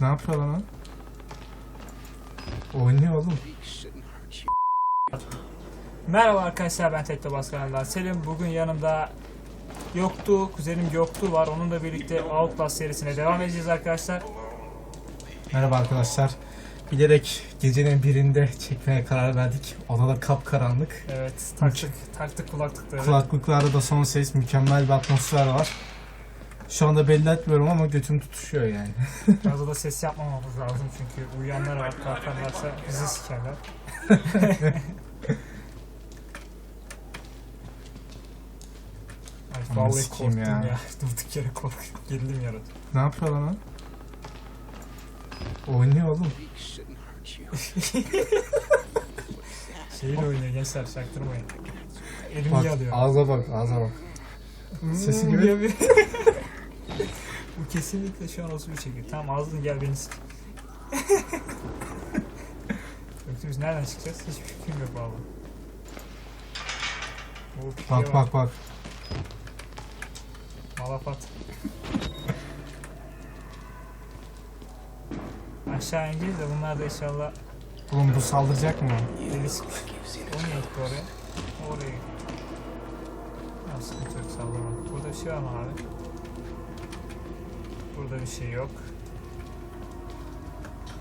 Ne yapıyor lan o? Oynuyor oğlum. Merhaba arkadaşlar ben Tekno Başkanı'ndan Selim. Bugün yanımda Yoktu, kuzenim Yoktu var. Onunla birlikte Outlast serisine devam edeceğiz arkadaşlar. Merhaba arkadaşlar. Bilerek gecenin birinde çekmeye karar verdik. Odada kapkaranlık. Evet, taktık, taktık kulaklıkları. Kulaklıklarda da son ses mükemmel bir atmosfer var. Şu anda belli etmiyorum ama götüm tutuşuyor yani. Fazla da ses yapmamamız lazım çünkü uyuyanlar var, kalkarlarsa bizi sikerler. Ay Aman vallahi sikeyim korktum ya. ya. Durduk yere korktum. Gerildim yaradı. Ne yapıyor lan o? Oynuyor oğlum. Şeyle oynuyor gençler çaktırmayın. Elimi Bak yalıyor. ağza bak ağza bak. Sesi Hmm, gibi. Bir- Bu kesinlikle şu an Osur çekiyor. Tamam ağzını gel beni sik. Yoksa biz nereden çıkacağız? Hiçbir fikrim yok valla. Bak bak bak. Malafat. Aşağı ineceğiz de bunlar da inşallah Oğlum bu saldıracak mı? deli sıkmış. O niye gitti oraya? Oraya. Tamam sıkıntı yok sallama. Burada bir şey var mı abi? Burada bir şey yok.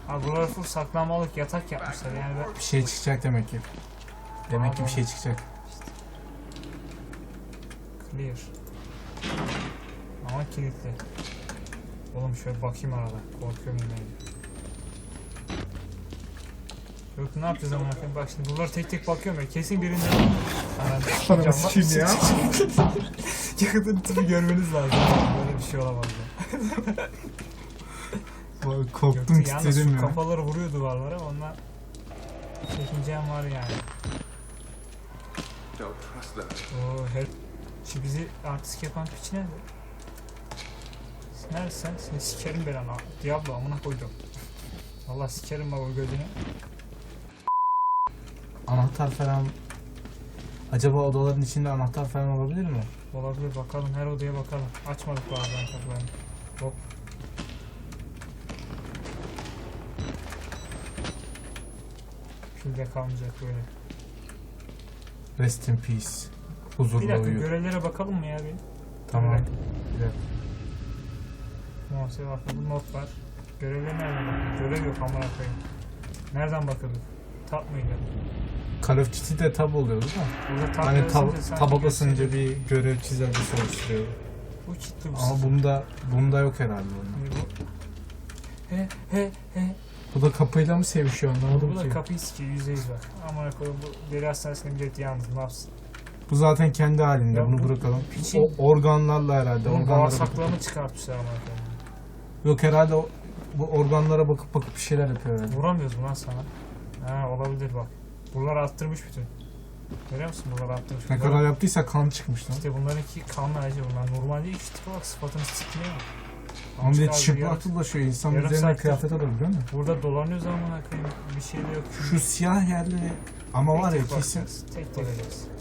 Abi buralar full saklanmalık yatak yapmışlar yani ben... Bir şey çıkacak demek ki. Demek ki bir şey çıkacak. Clear. Ama kilitli. Oğlum şöyle bakayım arada. Korkuyorum yine. Yok ne yapacağız ama. Bak şimdi buraları tek tek bakıyorum ya. Kesin birinde... Anam, sikeyim ya. Yakıtın tipi görmeniz lazım. Böyle bir şey olamaz Bak, Korktum Yoksa yalnız titredim şu ya. kafaları vuruyor duvarlara ondan çekincem var yani. Don't trust them. Oo her... Şu bizi artist yapan piç nerede? Sen Neredesin? Seni sikerim ben ana. Diablo amına koydum. Allah sikerim bak o gözünü. Anahtar falan. Acaba odaların içinde anahtar falan olabilir mi? Olabilir bakalım her odaya bakalım. Açmadık bazen kapılarını. Hop. Külde kalmayacak böyle. Rest in peace. Bir Huzurlu dakika görevlere bakalım mı ya bir? Tamam. Evet. Bir dakika. Muhasebe bakın bu not var. Görevler nerede bakın? Görev yok amına koyayım. Nereden bakıldı? Tap mıydı? Call of Duty'de tab oluyordu da. Burada tab Hani tab, taba basınca bir görev çizer bir Bu kilitli bu Ama bunda bunda yok herhalde onun. Ne bu? He he he. Bu da kapıyla mı sevişiyor anlamadım Bu da ki. kapıyı sikiyor yüzde yüz var. Amına koyayım bu deli hastanesinde millet yalnız ne yapsın? Bu zaten kendi halinde Ya bunu bu bırakalım. piçin- O organlarla herhalde. Bunun Organlara bakıp, bağırsaklarını çıkartmışlar koyayım. yok herhalde o, bu organlara bakıp bakıp bir şeyler yapıyor herhalde. Vuramıyoruz mu lan sana? Ha olabilir bak. Buraları attırmış bütün. Görüyor musun? Buraları attırmış. Ne kadar yaptıysa kan çıkmış lan. İşte bunlarınki kanlı acı bunlar. Normalde hiç tipe bak sıfatını sikmiyor. Ama bir de Çıkar bir çıplak yarım- dolaşıyor. İnsan yarım üzerine kıyafet alır biliyor musun? Burada dolanıyoruz ama koyayım bir şey de yok. Şu siyah yerleri ama var ya kesin bakacağız, Tek tek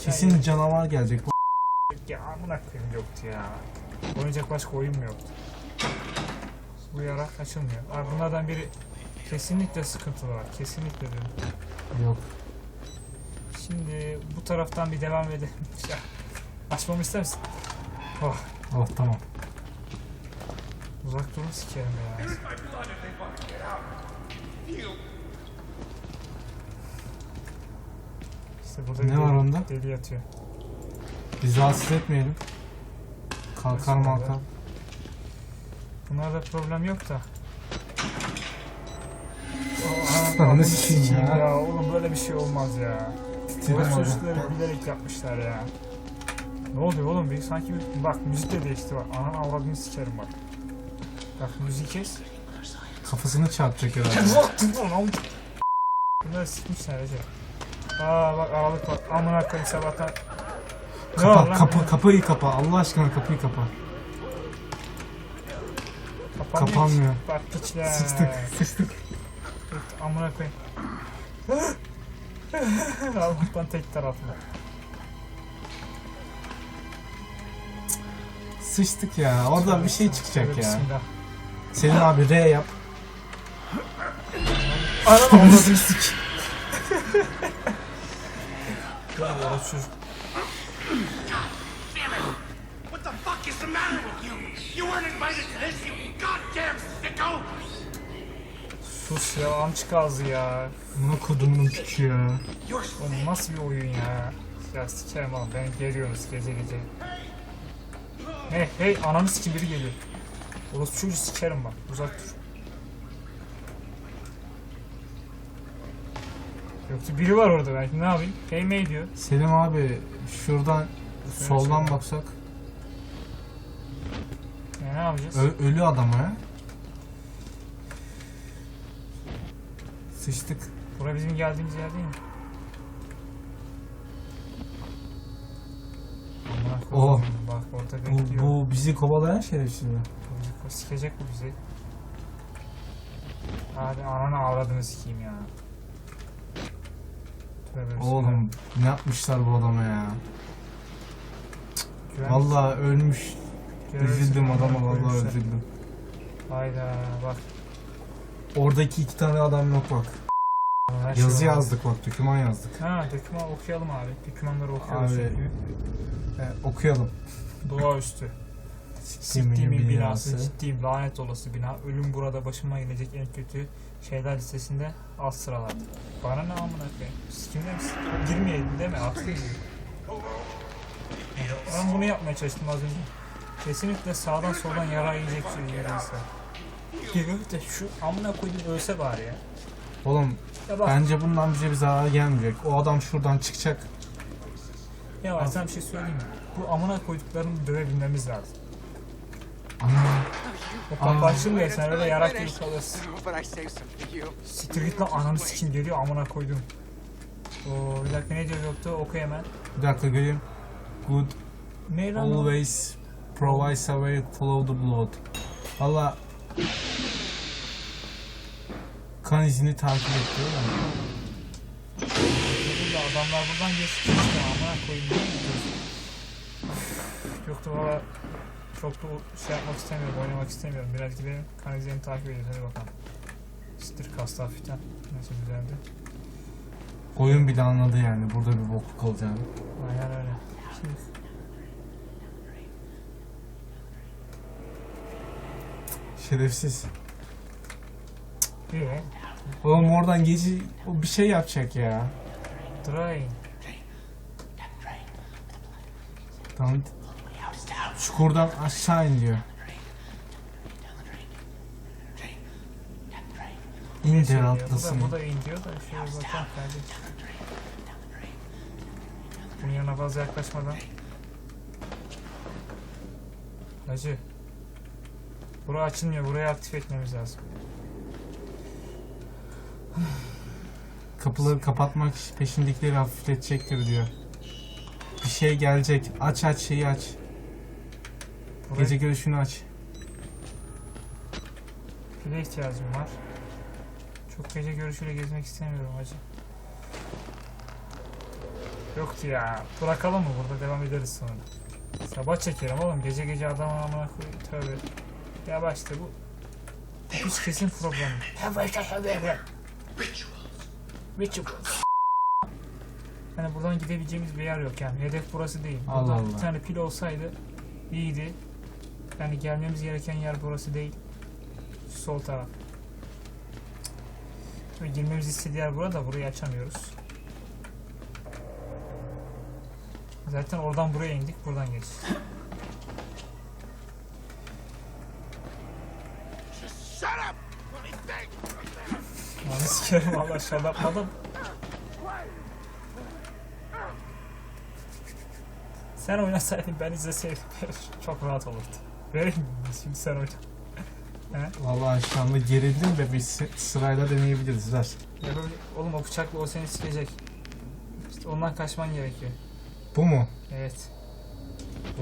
kesin canavar gelecek. Bu Ya amına koyayım yoktu ya. Oynayacak başka oyun mu yoktu? Bu yara açılmıyor. Abi bunlardan biri kesinlikle sıkıntılı var. Kesinlikle diyorum. Yok. Şimdi bu taraftan bir devam edelim. Ya, Açmamı ister misin? Oh, Oh tamam. uzak durun sikerim ya. İşte burada Ne var onda? Deli yatıyor. Biz rahatsız etmeyelim. Kalkar malkar. Bunlarda problem yok da. Sikeyim sikeyim ya. Oğlum böyle bir şey olmaz ya. Abi. çocukları bilerek yapmışlar ya. Ne oluyor oğlum? Bir, sanki bir, bak müzik de değişti bak. Anan avradını sikerim bak. Bak müziği kes. Kafasını çarpacak herhalde. Bak dur lan. Bunları sikmişler Recep. Aa bak aralık var. Amına koyayım sabahtan. Kapa, kapa, kapıyı kapa. Allah aşkına kapıyı kapa. Kapanmıyor. Kapanmıyor. Bak piçler. Sıçtık, sıçtık. Dur, Amına koyayım. Allah'tan tek taraflı. Sıçtık ya. Orada bir şey çıkacak ya. Bismillah. Senin abi R yap. Anam avradını sik. Ya orası çocuk. What the fuck is the matter with you? You weren't invited to this, you goddamn sicko! Sus ya amçık ağzı ya. Buna kodumun tükü ya. Oğlum nasıl bir oyun ya? Ya sikerim oğlum ben geliyoruz gece gece. Hey hey ananı sikim biri geliyor. Orası çocuğu sikerim bak uzak dur. Yoksa biri var orada belki ne yapayım? Hey me diyor. Selim abi şuradan soldan baksak. Ya ne yapacağız? Ö- ölü adam ha. Sıçtık. Bura bizim geldiğimiz yer değil mi? Amına Oh. koyayım, Bak orada Bu, bekliyor. bu bizi kovalayan şerefsiz mi? Bu sikecek bu bizi. Hadi ananı avradını sikeyim ya. Tövbe. Oğlum ne yapmışlar bu adama ya? Vallahi ölmüş. Üzüldüm amına adama vallahi üzüldüm. Hayda bak. Oradaki iki tane adam yok bak. her şey Yazı var. yazdık bak, doküman yazdık. Ha doküman okuyalım abi. Dokümanları okuyoruz Abi. çünkü. E, okuyalım. Doğaüstü. Siktiğimin binası, binası. ciddiyim lanet olası bina. Ölüm burada başıma gelecek en kötü şeyler listesinde alt sıralarda. Bana ne amına koyayım? Sikimde misin? Girmeyelim değil mi? Haklıyım. Ben bunu yapmaya çalıştım az önce. Kesinlikle sağdan soldan yara yiyecek şey yeriyse. Geliyor de şu amına koyduğum ölse bari ya. Oğlum Ya bak bence bundan bize bir zarar gelmeyecek. O adam şuradan çıkacak. ya bak sana bir şey söyleyeyim mi? Bu amına koyduklarını dövebilmemiz lazım. Ana. O kapı Aa. açılmıyor sen öyle yarak gibi kalırsın. But I saved some for you. Siktir git lan ananı sikim geliyor amına koydum. Oo bir dakika ne diyor yoktu oku hemen. Bir dakika göreyim. Good Ne lan o? always provides a way follow the blood. Valla kan izini takip et diyor ya. Burada adamlar buradan geçti işte amına koyayım? Yoktu valla çok da şey yapmak istemiyorum oynamak istemiyorum. Biraz gidelim kan izlerini takip ediyoruz hadi bakalım. Siktir kastı hafiften. Neyse güzeldi. Oyun bile anladı yani burada bir bokluk olacağını. Aynen öyle. Şimdi Şerefsiz. Oğlum oradan gezi o bir şey yapacak ya. Drain. Tamam. Çukurdan aşağı in diyor. İn Söylüyor. atlasın. Bu da, in diyor da şöyle bakalım kardeşim. Bunun yanına fazla yaklaşmadan. Hacı. Bura açılmıyor. Burayı aktif etmemiz lazım. Kapıları kapatmak peşindekileri hafifletecektir diyor. Bir şey gelecek. Aç aç şeyi aç. Buraya Gece görüşünü aç. pile ihtiyacım var. Çok gece görüşüyle gezmek istemiyorum hacı. Yoktu ya. Bırakalım mı? Burada devam ederiz sonra. Sabah çekelim oğlum. Gece gece adam amına koyayım. Tövbe. Ya bak işte bu. Hiç kesin problem. Rituals. Yani buradan gidebileceğimiz bir yer yok yani. Hedef burası değil. Allah bir Allah. tane pil olsaydı iyiydi. Yani gelmemiz gereken yer burası değil. Sol taraf. Şimdi girmemiz istediği yer burada burayı açamıyoruz. Zaten oradan buraya indik, buradan geçeceğiz. Sikerim valla şadapladım. Sen oynasaydın ben izleseydim çok rahat olurdu. Vereyim mi? Şimdi sen oyna. Vallahi şu anda gerildim de bir sı- sırayla deneyebiliriz. Ver. Ya böyle, oğlum o bıçakla o seni sikecek. İşte ondan kaçman gerekiyor. Bu mu? Evet.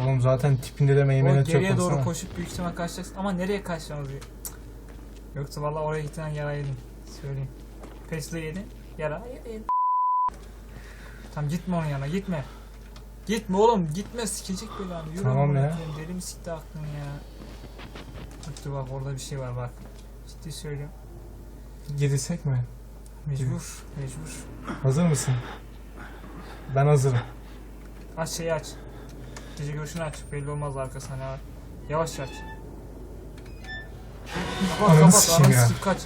Oğlum zaten tipinde de O meymenet çok geriye doğru koşup büyük ihtimal kaçacaksın ama nereye Cık. Yoksa valla oraya gittiğinden yara yedin. Söyleyeyim. Pesle yedin. Yara yedin. Tamam gitme onun yanına gitme. Gitme oğlum gitme sikecek böyle hani. Yürü Tamam amına ya. koyayım, Deli mi sikti aklını ya. Dur bak orada bir şey var bak. Ciddi söylüyorum. Girsek mi? Mecbur, mecbur. Hazır mısın? Ben hazırım. Aç şeyi aç. Gece görüşünü aç. Belli olmaz arkasına ne var. Yavaş aç. Kapat Ananı kapat. sikeyim Ananı ya. sikeyim kaç.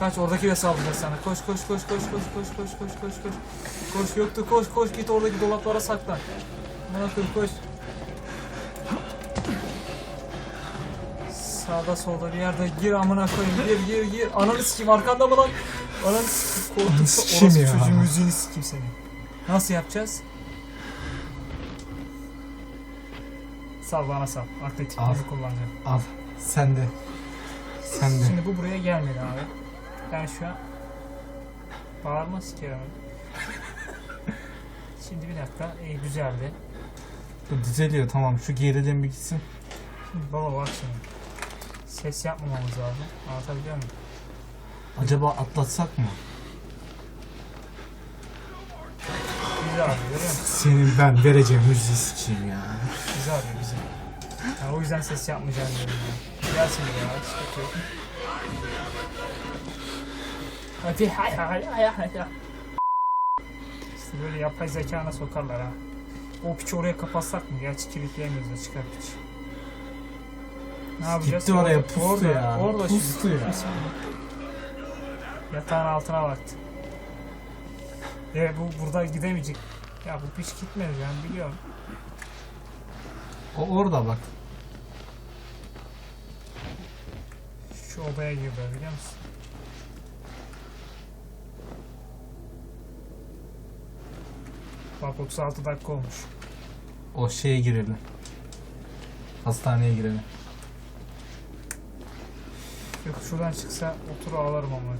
Kaç oradaki de saldıracak sana. Koş koş koş koş koş koş koş koş koş koş. Koş yoktu koş koş git oradaki dolaplara saklan. Bana koy koş. Sağda solda bir yerde gir amına koyayım gir gir gir. Ananı sikeyim arkanda mı lan? Ananı sikeyim korktum. Orası ya. çocuğun müziğini sikeyim seni. Nasıl yapacağız? Sal bana sal. Al. Atletikliğimi kullanacağım. Al. Sen de. Sen de. Şimdi bu buraya gelmedi abi. Ben şu an bağırma sikerim. Şimdi bir dakika. İyi güzeldi. Bu düzeliyor tamam. Şu gerilim bir gitsin. Şimdi baba bak şimdi. Ses yapmamamız lazım. Anlatabiliyor muyum? Acaba atlatsak mı? Bizi arıyor görüyor musun? Senin ben vereceğim müziği sikeyim ya. Bizi arıyor bizi. Yani o yüzden ses yapmayacağım diyorum ya. Gelsin. Sıkıntı yok. Hadi hay hay hay hay böyle yapay zekana sokarlar ha. O piçi oraya kapatsak mı? Gerçi kilitleyemiyoruz da çıkar piç. Ne yapacağız? Gitti oraya pustu orada, ya. Orada pustu şimdi. ya. Yatağın altına baktı. E bu burada gidemeyecek. Ya bu piç gitmez yani biliyorum. O orada bak. Şu odaya girdi biliyor musun? Bak 36 dakika olmuş. O şeye girelim. Hastaneye girelim. Yok şuradan çıksa otur ağlarım ama.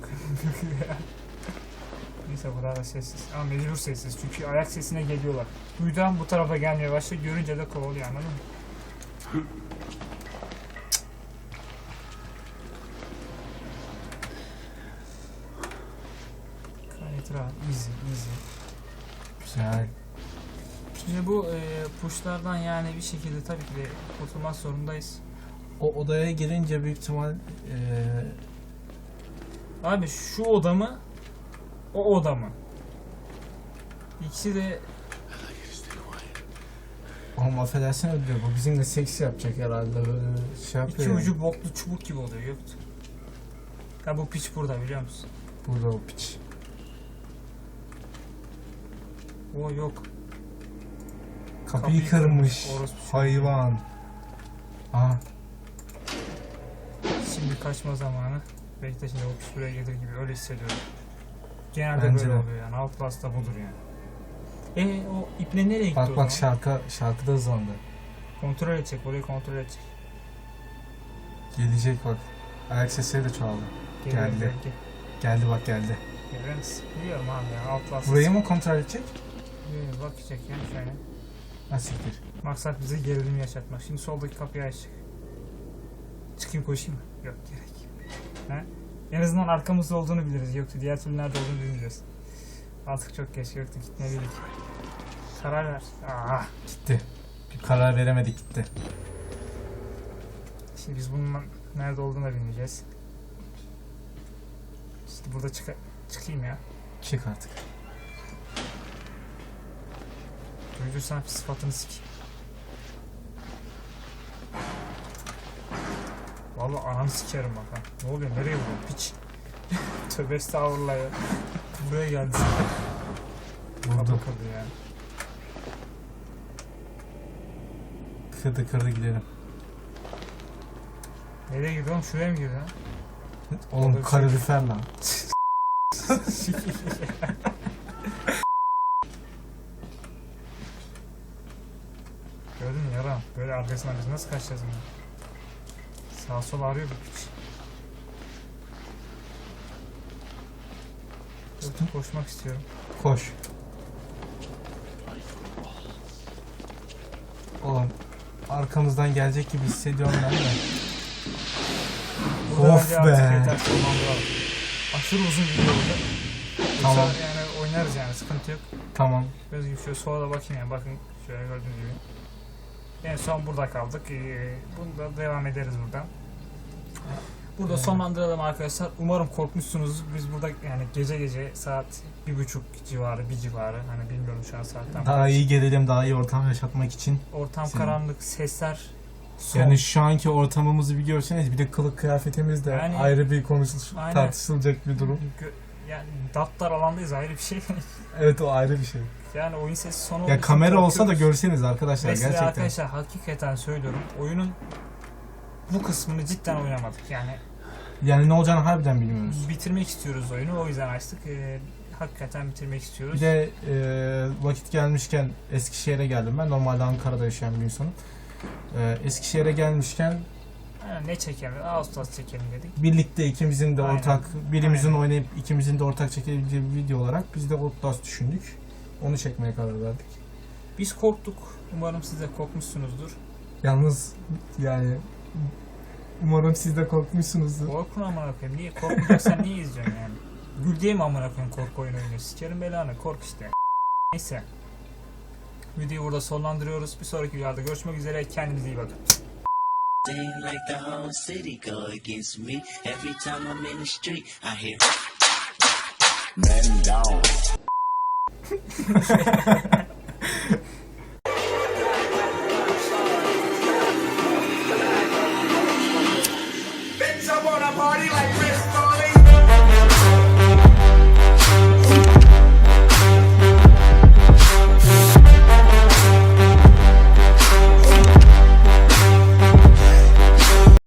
Neyse burada sessiz. Ama mecbur sessiz çünkü ayak sesine geliyorlar. Duyduğum bu tarafa gelmeye başlıyor. Görünce de kovalıyor anladın mı? Gayet rahat. Easy, easy. Güzel. Şimdi bu e, puşlardan yani bir şekilde tabii ki de kurtulmak zorundayız. O odaya girince büyük ihtimal eee Abi şu oda mı? O oda mı? İkisi de Oğlum affedersin öldürüyor. Bu bizimle seks yapacak herhalde. Böyle şey yapıyor. iki yani. ucu boklu çubuk gibi oluyor yoktu. Ya bu piç burada biliyor musun? Burada o piç. O yok. Kapıyı, Kapıyı kırmış. kırmış, çocuğu. Hayvan. Aha. Şimdi kaçma zamanı. Belki de şimdi o buraya gelir gibi öyle hissediyorum. Genelde Bence böyle de. oluyor yani. Outlast'ta budur yani. E o iple nereye gitti o Bak zaman? bak şarkı şarkıda hızlandı. Kontrol edecek, orayı kontrol edecek. Gelecek bak. Ayak sesleri de çoğaldı. Geliyor, Geldi. gel- gel- Geldi bak geldi. Gelir misin? Biliyorum abi ya. Outlast. Burayı mı kontrol edecek? Ee, bakacak ya şöyle. Ha siktir. Maksat bize gerilim yaşatmak. Şimdi soldaki kapıyı açacak. Çıkayım koşayım mı? Yok gerek. He? En azından arkamızda olduğunu biliriz. Yoktu diğer türlü nerede olduğunu bilmiyoruz. Artık çok geç yoktu gitmeliydik. Karar ver. Aa, Gitti. Bir karar veremedik gitti. şimdi biz bunun nerede olduğunu da bilmeyeceğiz. İşte burada çık çıkayım ya. Çık artık. Duyduysan sıfatını sik. Vallahi ananı sikerim bak ha. Ne oluyor? Nereye vuruyor? Piç. Tövbe estağfurullah ya. Buraya geldi. Vurdu. Kapı kırdı ya. Kırdı kırdı gidelim. Nereye girdi oğlum? Şuraya mı girdi ha? Oğlum bir şey- lan. arkasından biz nasıl kaçacağız bunu? Sağ sol arıyor bu piç. Koşmak istiyorum. Koş. Oğlum arkamızdan gelecek gibi hissediyorum ben de. Burada Of bence artık be. yeter sonlandıralım. Aşırı uzun video oldu. Yoksa Tamam. yani oynarız yani sıkıntı yok. Tamam. Göz gibi şöyle sola da bakayım yani bakın şöyle gördüğünüz gibi. En son burada kaldık. Ee, bunu da devam ederiz buradan. Burada sonlandıralım arkadaşlar. Umarım korkmuşsunuz. Biz burada yani gece gece saat bir buçuk civarı, bir civarı. Hani bilmiyorum şu an saatten. Daha iyi gelelim, daha iyi ortam yaşatmak için. Ortam Senin- karanlık, sesler son. Yani şu anki ortamımızı bir görseniz bir de kılık kıyafetimiz de Yani- ayrı bir konuşul Aynen. tartışılacak bir durum. Gö- yani datlar alandayız ayrı bir şey. Evet o ayrı bir şey. yani oyun sesi son olduğu Ya kamera olsa da görseniz arkadaşlar Mesela gerçekten. arkadaşlar hakikaten söylüyorum. Oyunun bu kısmını cidden oynamadık. Yani Yani ne olacağını harbiden bilmiyoruz. bitirmek istiyoruz oyunu. O yüzden açtık. Ee, hakikaten bitirmek istiyoruz. Bir de e, vakit gelmişken Eskişehir'e geldim ben. Normalde Ankara'da yaşayan bir insanım. E, Eskişehir'e gelmişken Ha, ne çekelim? Ağustos çekelim dedik. birlikte ikimizin de Aynen. ortak, birimizin Aynen. oynayıp ikimizin de ortak çekebileceği bir video olarak biz de Outlast düşündük. Onu çekmeye karar verdik. Biz korktuk. Umarım siz de korkmuşsunuzdur. Yalnız yani umarım siz de korkmuşsunuzdur. Korkun amına koyayım. Niye korkmayacaksan niye izliyorsun yani? Gül diye mi amına koyayım korku oyunu oynuyorsun? Sikerim belanı kork işte. Neyse. Videoyu burada sonlandırıyoruz. Bir sonraki videoda görüşmek üzere. Kendinize iyi bakın. Seem like the whole city go against me. Every time I'm in the street, I hear. Men down.